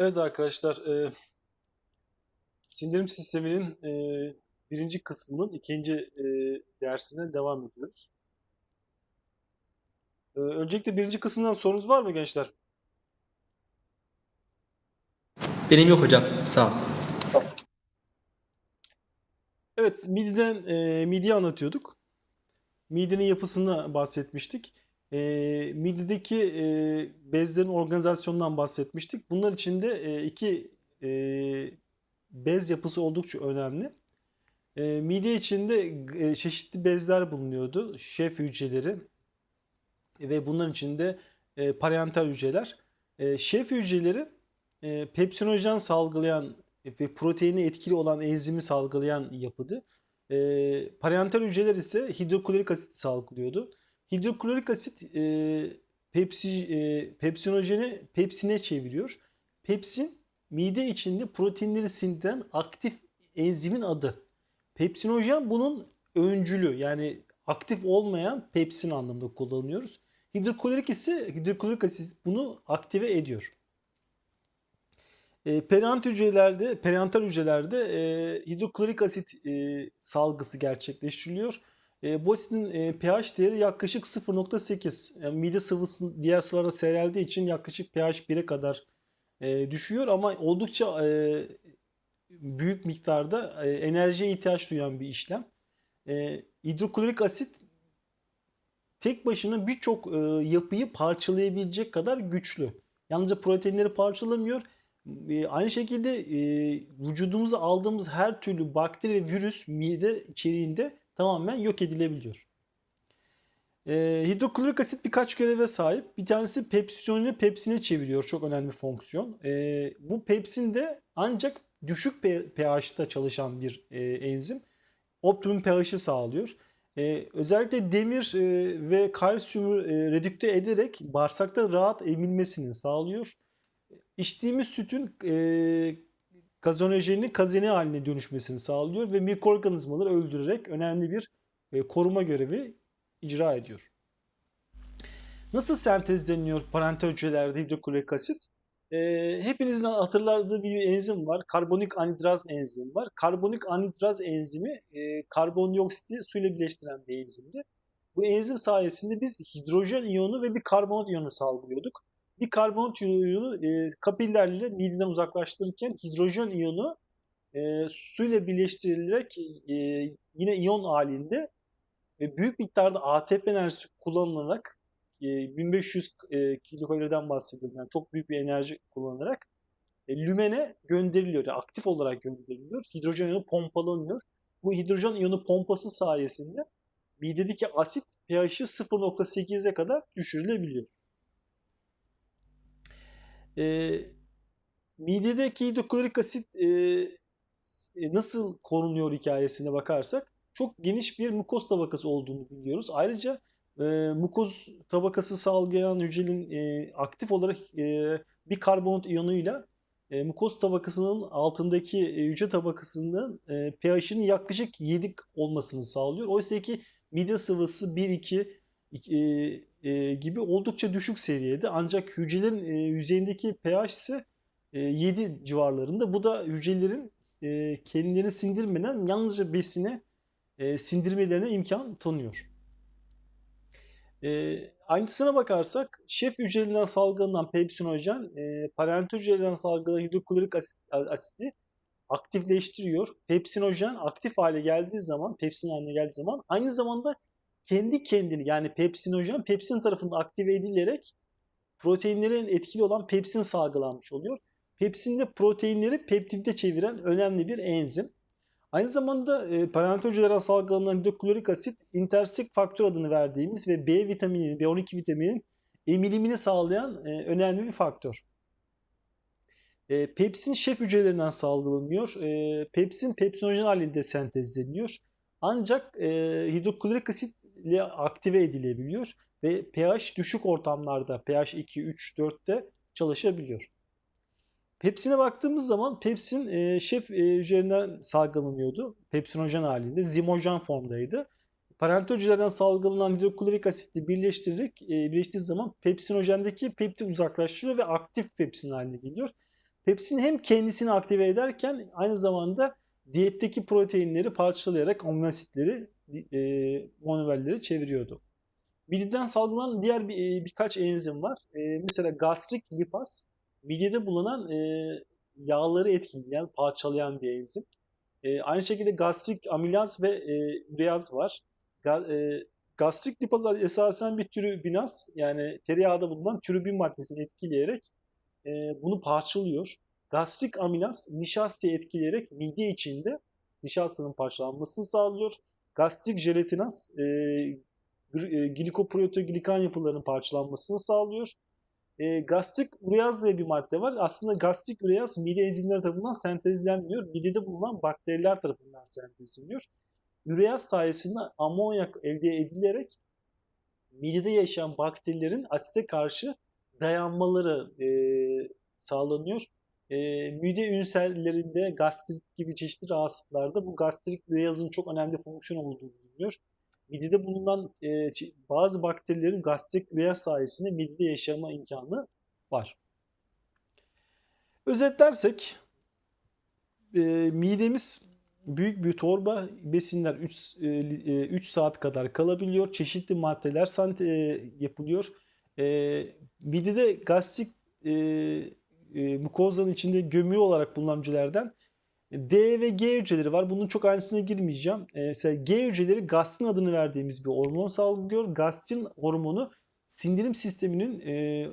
Evet arkadaşlar, e, sindirim sisteminin e, birinci kısmının ikinci e, dersine devam ediyoruz. E, öncelikle birinci kısımdan sorunuz var mı gençler? Benim yok hocam. Sağ ol. Evet, mididen e, midiyi anlatıyorduk. Midenin yapısına bahsetmiştik. E, midedeki e, bezlerin organizasyonundan bahsetmiştik. Bunlar içinde e, iki e, bez yapısı oldukça önemli. E, mide içinde e, çeşitli bezler bulunuyordu. Şef hücreleri ve bunların içinde e, parietal hücreler. E, şef hücreleri e, pepsinojen salgılayan ve proteini etkili olan enzimi salgılayan yapıdı. E, parietal hücreler ise hidroklorik asit salgılıyordu. Hidroklorik asit e, pepsi, e, pepsinojeni pepsine çeviriyor. Pepsin mide içinde proteinleri sindiren aktif enzimin adı. Pepsinojen bunun öncülü yani aktif olmayan pepsin anlamında kullanıyoruz. Hidroklorik ise hidroklorik asit bunu aktive ediyor. E, perient hücrelerde, periantal hücrelerde e, hidroklorik asit e, salgısı gerçekleştiriliyor. E, bu asitin e, pH değeri yaklaşık 0.8. Yani mide sıvısı diğer sıvılara seyreldiği için yaklaşık pH 1'e kadar e, düşüyor ama oldukça e, büyük miktarda e, enerjiye ihtiyaç duyan bir işlem. E, hidroklorik asit tek başına birçok e, yapıyı parçalayabilecek kadar güçlü. Yalnızca proteinleri parçalamıyor. E, aynı şekilde e, vücudumuza aldığımız her türlü bakteri ve virüs mide içeriğinde tamamen yok edilebiliyor. E, hidroklorik asit birkaç göreve sahip. Bir tanesi pepsinoni pepsine çeviriyor. Çok önemli bir fonksiyon. E, bu pepsin de ancak düşük pH'ta çalışan bir e, enzim. Optimum pH'i sağlıyor. Ee, özellikle demir e, ve kalsiyumu e, redükte ederek bağırsakta rahat emilmesini sağlıyor. İçtiğimiz sütün e, kazanojenin kazeni haline dönüşmesini sağlıyor ve mikroorganizmaları öldürerek önemli bir e, koruma görevi icra ediyor. Nasıl sentezleniyor parental hücrelerde hidroklorik asit? E, hepinizin hatırladığı bir enzim var. Karbonik anhidraz enzimi var. Karbonik anhidraz enzimi e, karbondioksiti suyla birleştiren bir enzimdi. Bu enzim sayesinde biz hidrojen iyonu ve bir karbonat iyonu salgılıyorduk. Bir karbonat iyonu e, kapillerle mideden uzaklaştırırken hidrojen iyonu e, suyla birleştirilerek e, yine iyon halinde ve büyük miktarda ATP enerjisi kullanılarak 1500 e, kilokaloriden bahsediyorum. Yani çok büyük bir enerji kullanarak e, lümene gönderiliyor. Yani aktif olarak gönderiliyor. Hidrojen iyonu pompalanıyor. Bu hidrojen iyonu pompası sayesinde midedeki asit pH'i 0.8'e kadar düşürülebiliyor. E, midedeki hidroklorik asit e, nasıl korunuyor hikayesine bakarsak çok geniş bir mukoz tabakası olduğunu biliyoruz. Ayrıca e, mukoz tabakası salgılayan hücrenin e, aktif olarak e, bir karbonat iyonuyla e, mukoz tabakasının altındaki e, hücre tabakasının e, pH'inin yaklaşık 7 olmasını sağlıyor. Oysa ki mide sıvısı 1-2 e, e, gibi oldukça düşük seviyede ancak hücrelerin e, yüzeyindeki pH ise e, 7 civarlarında. Bu da hücrelerin e, kendilerini sindirmeden yalnızca besine e, sindirmelerine imkan tanıyor. E, aynısına bakarsak şef hücrelerinden salgılanan pepsinojen e, parental hücrelerinden salgılanan hidroklorik asit, asidi aktifleştiriyor. Pepsinojen aktif hale geldiği zaman, pepsin haline geldiği zaman aynı zamanda kendi kendini yani pepsinojen pepsin tarafında aktive edilerek proteinlerin etkili olan pepsin salgılanmış oluyor. Pepsin de proteinleri peptide çeviren önemli bir enzim. Aynı zamanda e, parental hücrelere salgılanan hidroklorik asit intersik faktör adını verdiğimiz ve B vitamininin, B12 vitamininin emilimini sağlayan e, önemli bir faktör. E, pepsin şef hücrelerinden salgılanıyor. E, pepsin pepsinojen halinde sentezleniyor. Ancak e, hidroklorik asit ile aktive edilebiliyor ve pH düşük ortamlarda pH 2, 3, 4'te çalışabiliyor. Pepsin'e baktığımız zaman pepsin e, şef e, hücrelerinden salgılanıyordu. Pepsinojen halinde. Zimojen formdaydı. Parental hücrelerden salgılanan hidroklorik asitle birleştirerek e, birleştiği zaman pepsinojendeki peptit uzaklaştırıyor ve aktif pepsin haline geliyor. Pepsin hem kendisini aktive ederken aynı zamanda diyetteki proteinleri parçalayarak amino asitleri, e, monomerleri çeviriyordu. Mideden salgılanan diğer bir, e, birkaç enzim var. E, mesela gastrik lipaz, midede bulunan e, yağları etkileyen, parçalayan bir enzim. E, aynı şekilde gastrik amilaz ve e, üreaz var. Ga, e, gastrik lipaz esasen bir trübinaz yani tereyağda bulunan trübin maddesini etkileyerek e, bunu parçalıyor. Gastrik amilaz nişastayı etkileyerek mide içinde nişastanın parçalanmasını sağlıyor. Gastrik jelatinaz e, e, glikoproteoglikan yapılarının parçalanmasını sağlıyor. E, gastrik ureaz diye bir madde var. Aslında gastrik ureaz mide enzimleri tarafından sentezlenmiyor. Midede bulunan bakteriler tarafından sentezleniyor. Ureaz sayesinde amonyak elde edilerek midede yaşayan bakterilerin asite karşı dayanmaları e, sağlanıyor. E, mide ünsellerinde gastrit gibi çeşitli rahatsızlıklarda bu gastrik ureazın çok önemli fonksiyon olduğu biliniyor. Midede bulunan e, bazı bakterilerin gastrik ureaz sayesinde midede yaşama imkanı var. Özetlersek e, midemiz büyük bir torba besinler 3 3 saat kadar kalabiliyor. Çeşitli maddeler sante, e, yapılıyor. E, midede gastrik e, e, mukozanın içinde gömülü olarak bulunan hücrelerden D ve G hücreleri var. Bunun çok ayrıntısına girmeyeceğim. E, mesela G hücreleri gastrin adını verdiğimiz bir hormon salgılıyor. Gastrin hormonu sindirim sisteminin e,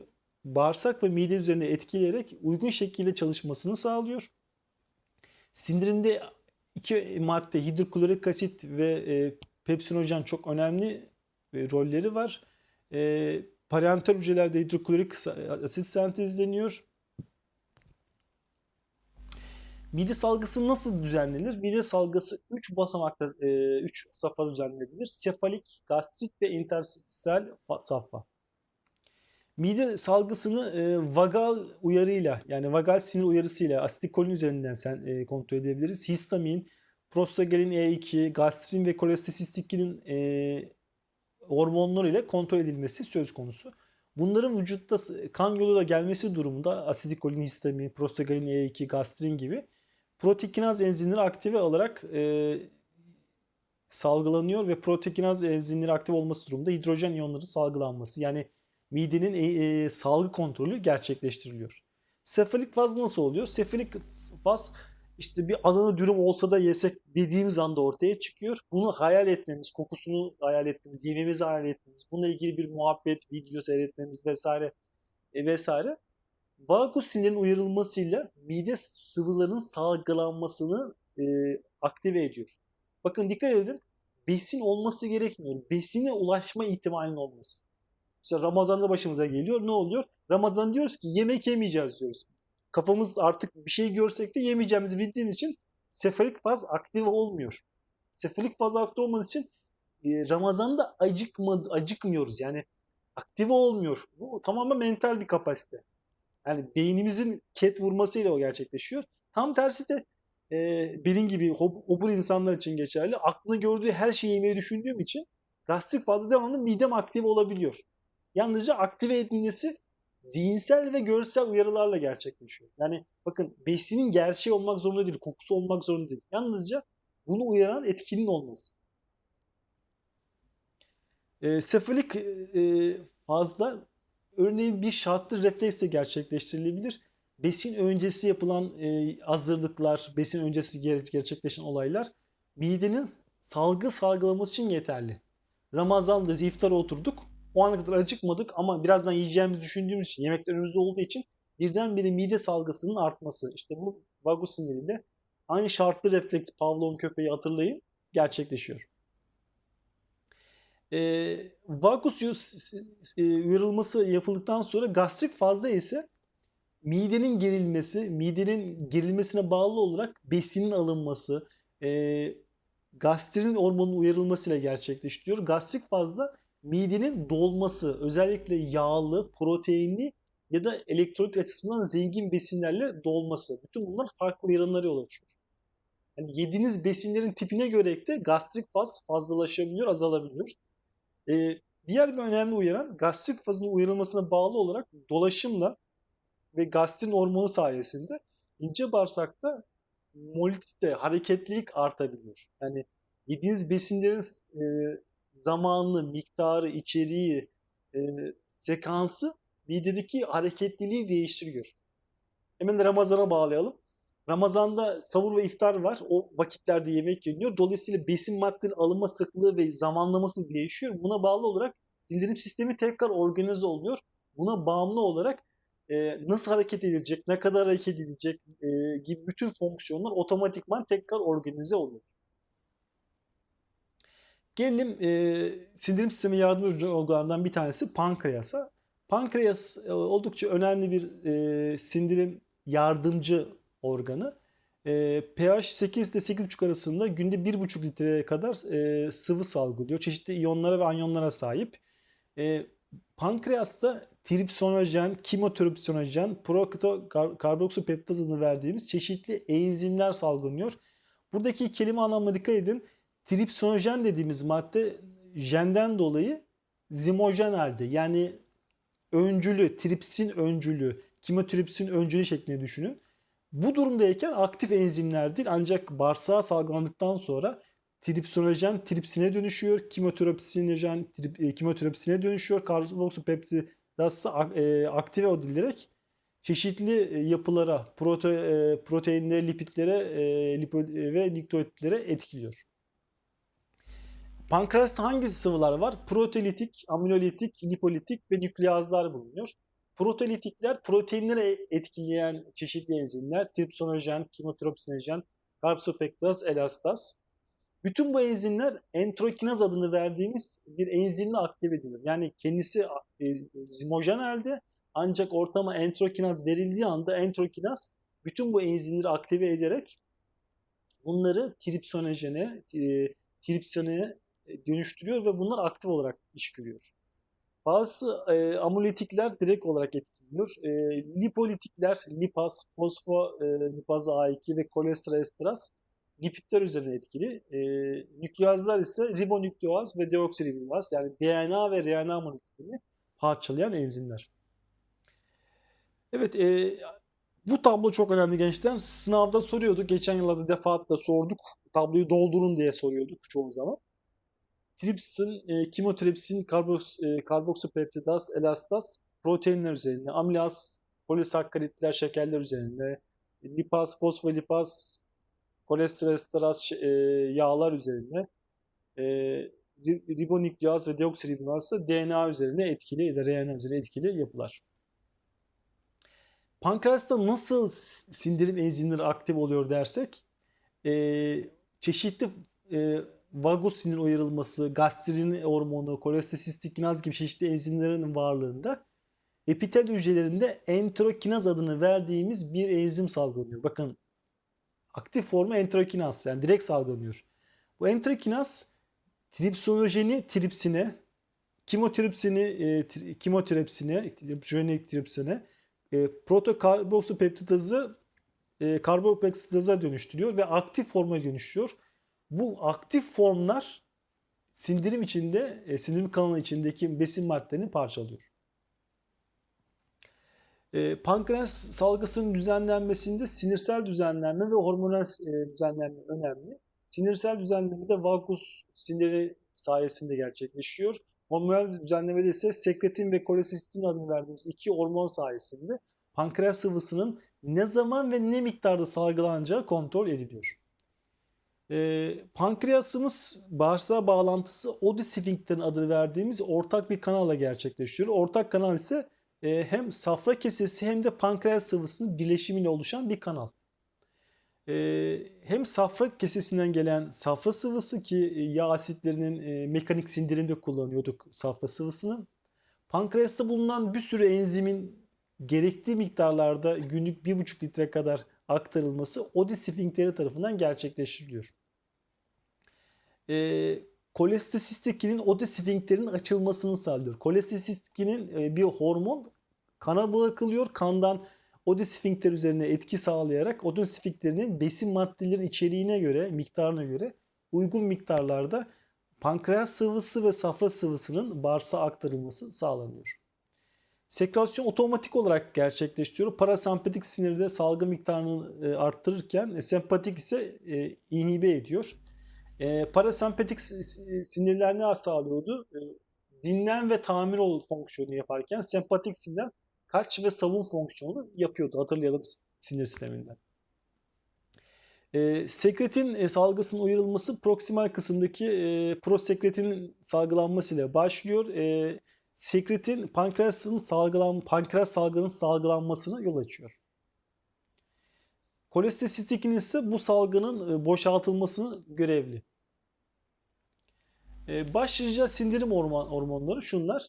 bağırsak ve mide üzerinde etkileyerek uygun şekilde çalışmasını sağlıyor. Sindirimde iki madde hidroklorik asit ve e, pepsinojen çok önemli e, rolleri var. E, parental hücrelerde hidroklorik asit sentezleniyor. Mide salgısı nasıl düzenlenir? Mide salgısı 3 basamakta 3 safha düzenlenebilir. Sefalik, gastrik ve interstisyal fa- safha. Mide salgısını e, vagal uyarıyla yani vagal sinir uyarısıyla asetikolin üzerinden sen e, kontrol edebiliriz. Histamin, prostagelin E2, gastrin ve kolestesistikinin e, hormonları ile kontrol edilmesi söz konusu. Bunların vücutta kan yoluyla gelmesi durumunda asetikolin, histamin, prostagelin E2, gastrin gibi proteinaz enzimleri aktive olarak e, salgılanıyor ve proteinaz enzimleri aktif olması durumunda hidrojen iyonları salgılanması yani midenin e, e, salgı kontrolü gerçekleştiriliyor. Sefalik faz nasıl oluyor? Sefalik faz işte bir Adana dürüm olsa da yesek dediğimiz anda ortaya çıkıyor. Bunu hayal etmemiz, kokusunu hayal etmemiz, yememizi hayal etmemiz, bununla ilgili bir muhabbet, video seyretmemiz vesaire e, vesaire. Vagus sinirin uyarılmasıyla mide sıvılarının salgılanmasını e, aktive ediyor. Bakın dikkat edin. Besin olması gerekmiyor. Besine ulaşma ihtimalinin olması. Mesela Ramazan'da başımıza geliyor. Ne oluyor? Ramazan diyoruz ki yemek yemeyeceğiz diyoruz. Kafamız artık bir şey görsek de yemeyeceğimizi bildiğimiz için seferik faz aktif olmuyor. Seferik faz aktif olmadığı için e, Ramazan'da acıkmadı, acıkmıyoruz. Yani aktive olmuyor. Bu tamamen mental bir kapasite. Yani beynimizin ket vurmasıyla o gerçekleşiyor. Tam tersi de e, benim gibi obur insanlar için geçerli. Aklını gördüğü her şeyi yemeyi düşündüğüm için gastrik fazla devamlı midem aktive olabiliyor. Yalnızca aktive edilmesi zihinsel ve görsel uyarılarla gerçekleşiyor. Yani bakın besinin gerçeği olmak zorunda değil, kokusu olmak zorunda değil. Yalnızca bunu uyaran etkinin olması. E, sefalik e, fazla örneğin bir şartlı refleksle gerçekleştirilebilir. Besin öncesi yapılan e, hazırlıklar, besin öncesi ger- gerçekleşen olaylar midenin salgı salgılaması için yeterli. Ramazan'da iftara oturduk. O ana kadar acıkmadık ama birazdan yiyeceğimizi düşündüğümüz için, yemekler önümüzde olduğu için birdenbire mide salgısının artması. İşte bu vagus siniriyle aynı şartlı refleks Pavlov'un köpeği hatırlayın gerçekleşiyor. E, vagus yus- e, uyarılması yapıldıktan sonra gastrik fazla ise midenin gerilmesi, midenin gerilmesine bağlı olarak besinin alınması, e, gastrin hormonunun uyarılmasıyla gerçekleşiyor. Gastrik fazla midenin dolması, özellikle yağlı, proteinli ya da elektrolit açısından zengin besinlerle dolması. Bütün bunlar farklı uyarımlara yol açıyor. Yani yediğiniz besinlerin tipine göre de gastrik faz fazlalaşabiliyor, azalabiliyor. Ee, diğer bir önemli uyaran gastrik fazın uyarılmasına bağlı olarak dolaşımla ve gastrin hormonu sayesinde ince bağırsakta molitite, hareketlilik artabiliyor. Yani yediğiniz besinlerin e, zamanı, miktarı, içeriği, e, sekansı midedeki hareketliliği değiştiriyor. Hemen Ramazan'a bağlayalım. Ramazan'da savur ve iftar var. O vakitlerde yemek yeniyor. Dolayısıyla besin maddenin alınma sıklığı ve zamanlaması değişiyor. Buna bağlı olarak sindirim sistemi tekrar organize oluyor. Buna bağımlı olarak e, nasıl hareket edilecek, ne kadar hareket edilecek e, gibi bütün fonksiyonlar otomatikman tekrar organize oluyor. Gelelim e, sindirim sistemi yardımcı organlarından bir tanesi pankreasa. Pankreas e, oldukça önemli bir e, sindirim yardımcı organı. E, pH 8 ile 8,5 arasında günde 1,5 litreye kadar e, sıvı salgılıyor. Çeşitli iyonlara ve anyonlara sahip. E, pankreasta tripsinojen, kimotripsinojen, proktokarboksilpeptaz adını verdiğimiz çeşitli enzimler salgılanıyor. Buradaki kelime anlamına dikkat edin. Tripsinojen dediğimiz madde jenden dolayı zimojen halde yani öncülü, tripsin öncülü, kimotripsin öncülü şeklinde düşünün. Bu durumdayken aktif enzimler değil ancak bağırsağa salgılandıktan sonra tripsinojen tripsine dönüşüyor, kimotripsinojen trip, e, kimotripsine dönüşüyor, karboksilpeptidaz e, aktive edilerek çeşitli e, yapılara, prote, e, proteinlere, lipidlere e, lipo, e, ve nükleotitlere etkiliyor. Pankreasta hangi sıvılar var? Protolitik, amilolitik, lipolitik ve nükleazlar bulunuyor. Protolitikler proteinleri etkileyen çeşitli enzimler. Tripsinojen, kimotropsinojen, karboksilpektaz, elastaz. Bütün bu enzimler entrokinaz adını verdiğimiz bir enzimle aktive edilir. Yani kendisi e, zimojen halde ancak ortama entrokinaz verildiği anda entrokinaz bütün bu enzimleri aktive ederek bunları tripsinojene, e, tripsine dönüştürüyor ve bunlar aktif olarak iş görüyor. Bazı e, amolitikler direkt olarak etkiliyor. E, lipolitikler, lipaz, fosfolipaz A2 ve kolesteresteraz lipidler üzerine etkili. E, nükleazlar ise ribonükleaz ve deoksiribonaz yani DNA ve RNA moleküllerini parçalayan enzimler. Evet, e, bu tablo çok önemli gençler. Sınavda soruyorduk. Geçen yıllarda defaatle sorduk. Tabloyu doldurun diye soruyorduk çoğu zaman. Tripsin, e, kimotripsin, karboks, e, karboksilpeptidaz, elastaz proteinler üzerinde, amilaz, polisakkaritler, şekerler üzerinde, lipaz, fosfolipaz, kolesteresteraz e, yağlar üzerinde, e, ribonükleaz ve deoksiribonaz ise DNA üzerinde etkili, RNA üzerinde etkili yapılar. Pankreasta nasıl sindirim enzimleri aktif oluyor dersek, e, çeşitli e, vagus sinir uyarılması, gastrin hormonu, kolestesistikkinaz gibi çeşitli enzimlerin varlığında epitel hücrelerinde enterokinaz adını verdiğimiz bir enzim salgılanıyor. Bakın aktif formu enterokinaz yani direkt salgılanıyor. Bu enterokinaz tripsinojeni tripsine, kimotripsini e, kimotripsine, tripsinik tripsine, e, protokarboksilpeptidazı e, karboksilpektidaz'a dönüştürüyor ve aktif forma dönüştürüyor. Bu aktif formlar sindirim içinde, e, sindirim kanalı içindeki besin maddelerini parçalıyor. E, pankreas salgısının düzenlenmesinde sinirsel düzenlenme ve hormonal e, düzenlenme önemli. Sinirsel düzenleme de vagus siniri sayesinde gerçekleşiyor. Hormonal düzenlemede ise sekretin ve kolesistin adını verdiğimiz iki hormon sayesinde pankreas sıvısının ne zaman ve ne miktarda salgılanacağı kontrol ediliyor. E, pankreasımız bağırsağa bağlantısı odisfinkterin adını verdiğimiz ortak bir kanalla gerçekleşiyor. Ortak kanal ise e, hem safra kesesi hem de pankreas sıvısının birleşimiyle oluşan bir kanal. E, hem safra kesesinden gelen safra sıvısı ki e, yağ asitlerinin e, mekanik sindirimde kullanıyorduk safra sıvısını. Pankreasta bulunan bir sürü enzimin gerektiği miktarlarda günlük 1,5 litre kadar aktarılması odisfinkteri tarafından gerçekleştiriliyor. E, kolestosistikinin odisfinkterin açılmasını sağlıyor. Kolestosistikinin e, bir hormon kana bırakılıyor. Kandan odisfinkter üzerine etki sağlayarak odisfinkterinin besin maddelerin içeriğine göre, miktarına göre uygun miktarlarda pankreas sıvısı ve safra sıvısının bağırsağa aktarılması sağlanıyor. Sekrasyon otomatik olarak gerçekleştiriyor. Parasempatik sinirde salgı miktarını e, arttırırken e, sempatik ise e, inhibe ediyor. Parasempatik sinirler ne sağlıyordu? Dinlen ve tamir ol fonksiyonu yaparken sempatik sinirler kaç ve savun fonksiyonu yapıyordu. Hatırlayalım sinir sisteminden. E, sekretin salgısının uyarılması proksimal kısımdaki e, prosekretin salgılanmasıyla başlıyor. E, sekretin pankreasın salgılan pankreas salgının salgılanmasına yol açıyor. Kolestesistikin ise bu salgının e, boşaltılmasını görevli. E, başlıca sindirim hormon, hormonları şunlar.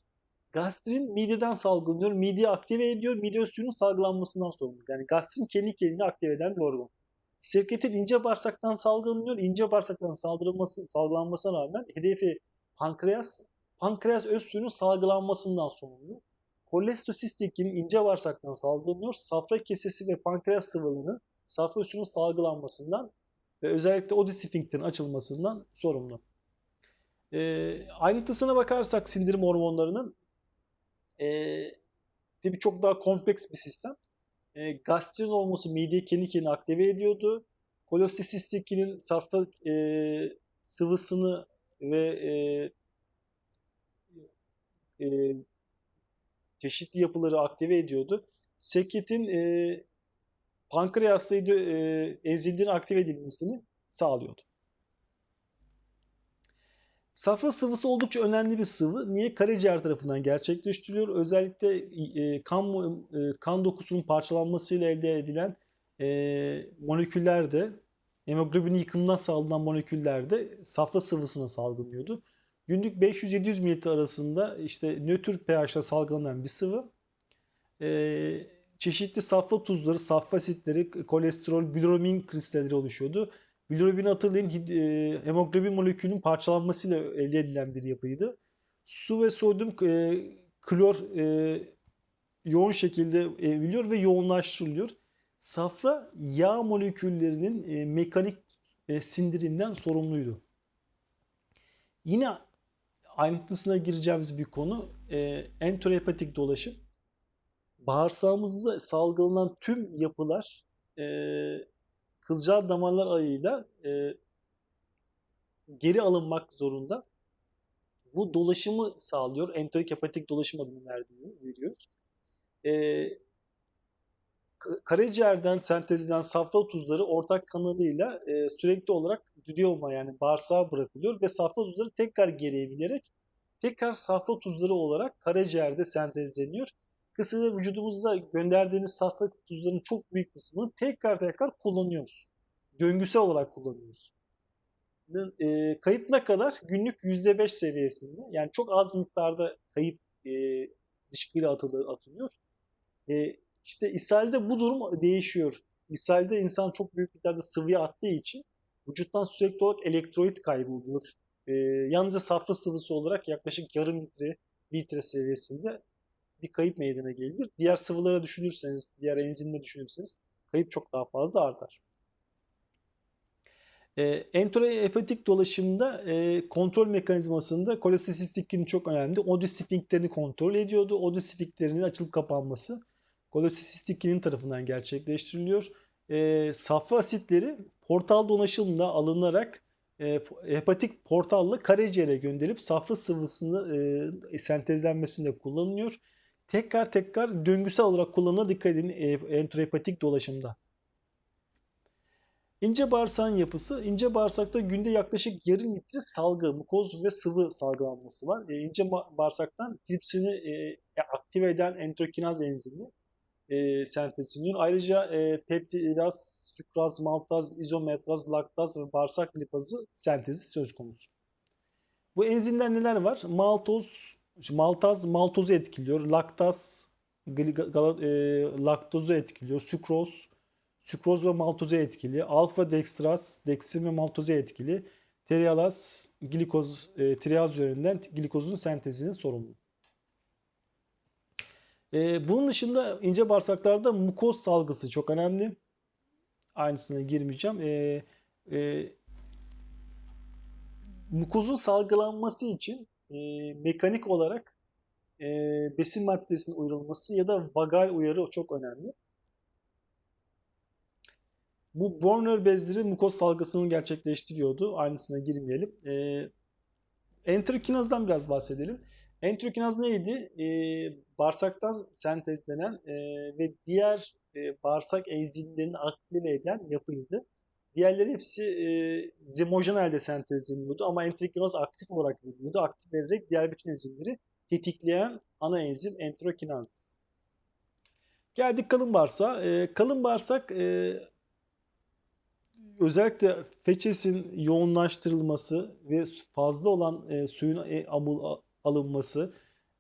Gastrin mideden salgılanıyor, mideyi aktive ediyor, mide suyunun salgılanmasından sorumlu. Yani gastrin kendi kendini aktive eden bir hormon. Sekretin ince bağırsaktan salgılanıyor. İnce bağırsaktan saldırılması, salgılanmasına rağmen hedefi pankreas, pankreas öz suyunun salgılanmasından sorumlu. Kolestosistikinin ince bağırsaktan salgılanıyor. Safra kesesi ve pankreas sıvılığının safra suyunun salgılanmasından ve özellikle odisfinkterin açılmasından sorumlu. E, ayrıntısına bakarsak sindirim hormonlarının e, tabii çok daha kompleks bir sistem. E, gastrin olması mideyi kendi aktive ediyordu. Kolestosistikinin safra e, sıvısını ve e, e, çeşitli yapıları aktive ediyordu. Sekretin e, pankreasta e, enzimlerin aktive edilmesini sağlıyordu. Safra sıvısı oldukça önemli bir sıvı. Niye? Karaciğer tarafından gerçekleştiriliyor. Özellikle e, kan e, kan dokusunun parçalanmasıyla elde edilen e, moleküllerde hemoglobinin yıkımından sağlanan moleküllerde safra sıvısına salgılanıyordu. Günlük 500-700 mililitre arasında işte nötr pH'la salgılanan bir sıvı. E, çeşitli safra tuzları, safra asitleri, kolesterol, bilirubin kristalleri oluşuyordu. Bilirubin hatırlayın e, hemoglobin molekülünün parçalanmasıyla elde edilen bir yapıydı. Su ve sodyum e, klor e, yoğun şekilde emiliyor ve yoğunlaştırılıyor. Safra yağ moleküllerinin e, mekanik e, sindirimden sorumluydu. Yine ayrıntısına gireceğimiz bir konu e, enterohepatik dolaşım. Bağırsağımızda salgılanan tüm yapılar e, kılcal damarlar ayıyla e, geri alınmak zorunda. Bu dolaşımı sağlıyor. Enterik hepatik dolaşım adını veriyoruz. E, karaciğerden sentezlenen safra tuzları ortak kanalıyla e, sürekli olarak düdeyoma yani bağırsağa bırakılıyor ve safra tuzları tekrar geri emilerek tekrar safra tuzları olarak karaciğerde sentezleniyor. Kısaca vücudumuzda gönderdiğimiz safra tuzlarının çok büyük kısmını tekrar tekrar kullanıyoruz. Döngüsel olarak kullanıyoruz. E, kayıp ne kadar? Günlük %5 seviyesinde. Yani çok az miktarda kayıp e, dışkıyla atılıyor. E, işte ishalde bu durum değişiyor. İshalde insan çok büyük miktarda sıvıya attığı için vücuttan sürekli olarak elektrolit kaybı. E, yalnızca safra sıvısı olarak yaklaşık yarım litre, litre seviyesinde bir kayıp meydana gelir. Diğer sıvılara düşünürseniz, diğer enzimleri düşünürseniz kayıp çok daha fazla artar. E, enterohepatik dolaşımda e, kontrol mekanizmasında kolestosistikinin çok önemli. Odisfinkterini kontrol ediyordu. Odisfinkterinin açılıp kapanması kolestosistikinin tarafından gerçekleştiriliyor. E, safra asitleri portal dolaşımla alınarak e, hepatik portalla karaciğere gönderip safra sıvısını e, sentezlenmesinde kullanılıyor. Tekrar tekrar döngüsel olarak kullanıla dikkat edin e, enterohepatik dolaşımda. İnce bağırsağın yapısı. ince bağırsakta günde yaklaşık yarım litre salgı, mukoz ve sıvı salgılanması var. E, ince bağırsaktan tripsini e, aktive eden enterokinaz enzimi e, sentezleniyor. Ayrıca e, peptidaz, sükraz, maltaz, izometraz, laktaz ve bağırsak lipazı sentezi söz konusu. Bu enzimler neler var? Maltoz, maltaz maltozu etkiliyor. Laktaz e, laktozu etkiliyor. Sükroz, sükroz ve maltozu etkili. Alfa dekstraz, deksin ve maltozu etkili. Trialaz, glikoz, e, triaz üzerinden glikozun sentezinin sorumlu. E, bunun dışında ince bağırsaklarda mukoz salgısı çok önemli. Aynısına girmeyeceğim. E, e, mukozun salgılanması için e, mekanik olarak e, besin maddesinin uyarılması ya da vagal uyarı çok önemli. Bu Borner bezleri mukoz salgısını gerçekleştiriyordu. Aynısına girmeyelim. E, enterokinazdan biraz bahsedelim. Enterokinaz neydi? E, bağırsaktan sentezlenen e, ve diğer e, bağırsak enzimlerini aktive eden yapıydı. Diğerleri hepsi e, zemojen halde sentezleniyordu ama enterokinaz aktif olarak veriliyordu. Aktif vererek diğer bütün enzimleri tetikleyen ana enzim enterokinazdı. Geldik kalın bağırsağa. E, kalın bağırsak e, özellikle feçesin yoğunlaştırılması ve fazla olan e, suyun e, amul- alınması,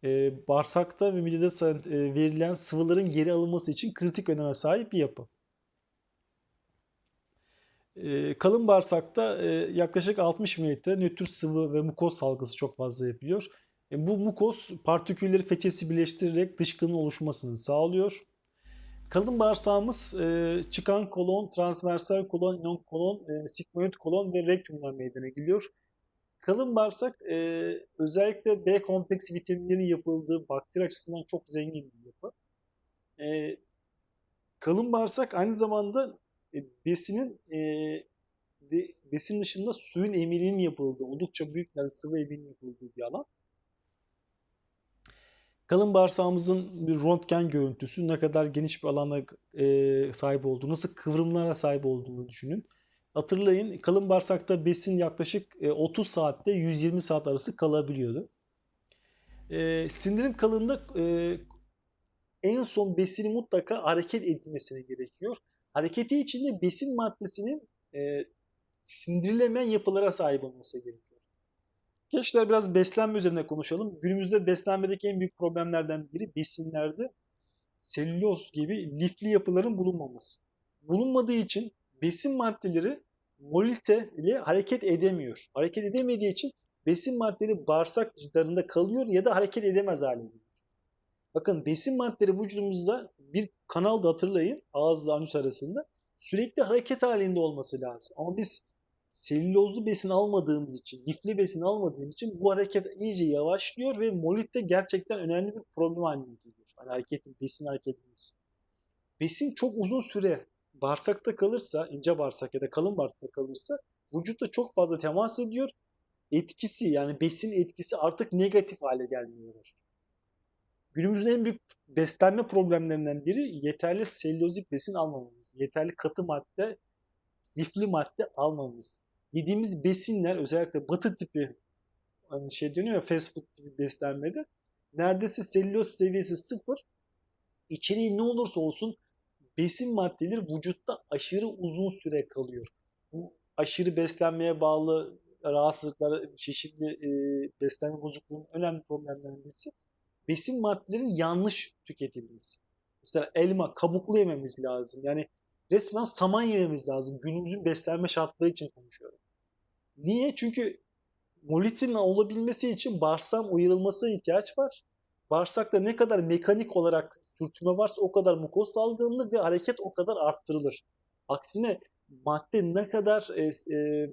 e, bağırsakta ve midede e, verilen sıvıların geri alınması için kritik öneme sahip bir yapı. E, kalın bağırsakta e, yaklaşık 60 mililitre nötr sıvı ve mukoz salgısı çok fazla yapılıyor. E, bu mukoz partikülleri feçesi birleştirerek dışkının oluşmasını sağlıyor. Kalın bağırsağımız e, çıkan kolon, transversal kolon, non kolon, e, sigmoid kolon ve rektumdan meydana geliyor. Kalın bağırsak e, özellikle B kompleks vitaminlerin yapıldığı bakteri açısından çok zengin bir yapı. E, kalın bağırsak aynı zamanda e, besinin e, ve besin dışında suyun emirinin yapıldığı, oldukça büyük miktarda sıvı emirinin yapıldığı bir alan. Kalın bağırsağımızın bir röntgen görüntüsü ne kadar geniş bir alana e, sahip olduğunu, nasıl kıvrımlara sahip olduğunu düşünün. Hatırlayın kalın bağırsakta besin yaklaşık e, 30 saatte 120 saat arası kalabiliyordu. E, sindirim kalınlığında e, en son besini mutlaka hareket etmesine gerekiyor. Hareketi için de besin maddesinin e, sindirilemeyen yapılara sahip olması gerekiyor. Gençler biraz beslenme üzerine konuşalım. Günümüzde beslenmedeki en büyük problemlerden biri besinlerde selüloz gibi lifli yapıların bulunmaması. Bulunmadığı için besin maddeleri molite ile hareket edemiyor. Hareket edemediği için besin maddeleri bağırsak cidarında kalıyor ya da hareket edemez hale geliyor. Bakın besin maddeleri vücudumuzda bir kanalda hatırlayın ağızla anüs arasında sürekli hareket halinde olması lazım. Ama biz selülozlu besin almadığımız için, lifli besin almadığımız için bu hareket iyice yavaşlıyor ve molitte gerçekten önemli bir problem haline geliyor. Hani hareketin, besin hareketimiz. Besin çok uzun süre bağırsakta kalırsa, ince bağırsak ya da kalın bağırsakta kalırsa vücutta çok fazla temas ediyor. Etkisi yani besin etkisi artık negatif hale gelmeye. Günümüzün en büyük beslenme problemlerinden biri yeterli selülozik besin almamamız. Yeterli katı madde, lifli madde almamamız. Yediğimiz besinler özellikle batı tipi hani şey deniyor ya fast food tipi beslenmede neredeyse selüloz seviyesi sıfır. İçeriği ne olursa olsun besin maddeleri vücutta aşırı uzun süre kalıyor. Bu aşırı beslenmeye bağlı rahatsızlıklar, çeşitli e, beslenme bozukluğunun önemli problemlerinden birisi besin maddelerin yanlış tüketilmesi. Mesela elma, kabuklu yememiz lazım. Yani resmen saman yememiz lazım. Günümüzün beslenme şartları için konuşuyorum. Niye? Çünkü molitin olabilmesi için bağırsağın uyarılmasına ihtiyaç var. Bağırsakta ne kadar mekanik olarak sürtünme varsa o kadar mukoz salgılanır ve hareket o kadar arttırılır. Aksine madde ne kadar e, e,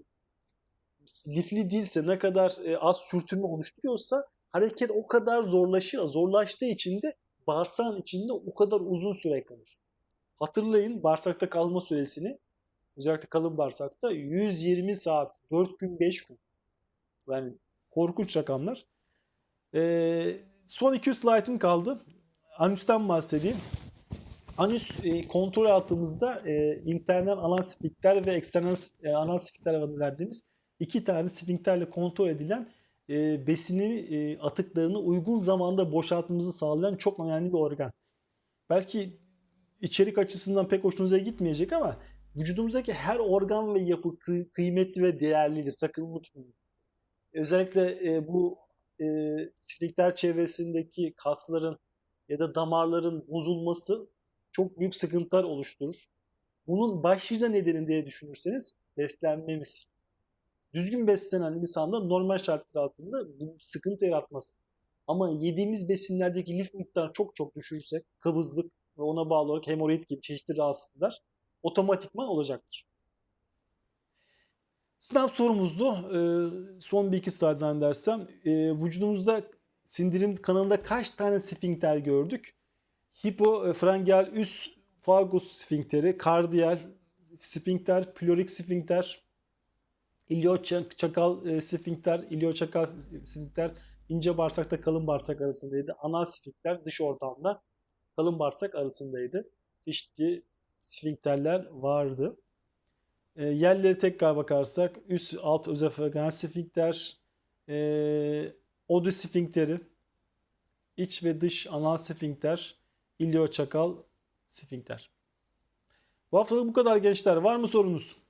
lifli değilse, ne kadar e, az sürtünme oluşturuyorsa hareket o kadar zorlaşıyor. Zorlaştığı için de bağırsağın içinde o kadar uzun süre kalır. Hatırlayın bağırsakta kalma süresini özellikle kalın bağırsakta 120 saat, 4 gün 5 gün. Yani korkunç rakamlar. Ee, son 200 slaytım kaldı. Anüsten bahsedeyim. Anüs e, kontrol altımızda e, internal anal sfinkter ve eksternal e, anal sfinkter verdiğimiz iki tane sfinkterle kontrol edilen e, besini e, atıklarını uygun zamanda boşaltmamızı sağlayan çok önemli bir organ. Belki içerik açısından pek hoşunuza gitmeyecek ama vücudumuzdaki her organ ve yapı kı- kıymetli ve değerlidir. Sakın unutmayın. Özellikle e, bu e, sfinkter çevresindeki kasların ya da damarların bozulması çok büyük sıkıntılar oluşturur. Bunun başlıca nedeni diye düşünürseniz beslenmemiz düzgün beslenen insanda normal şartlar altında bu sıkıntı yaratmaz. Ama yediğimiz besinlerdeki lif miktarını çok çok düşürürsek kabızlık ve ona bağlı olarak hemoroid gibi çeşitli rahatsızlıklar otomatikman olacaktır. Sınav sorumuzdu. Ee, son bir iki saat zannedersem. Ee, vücudumuzda sindirim kanalında kaç tane sfinkter gördük? Hipofrengeal üst fagus sfinkteri, kardiyal sfinkter, plorik sfinkter, ilioçakal e, sfinkter, ilioçakal sfinkter ince bağırsakta kalın bağırsak arasındaydı. Anal sfinkter dış ortamda kalın bağırsak arasındaydı. Çeşitli sfinkterler vardı. E, yerleri tekrar bakarsak üst alt özofageal sfinkter, e, odu sfinkteri, iç ve dış anal sfinkter, ilioçakal sfinkter. Bu haftalık bu kadar gençler. Var mı sorunuz?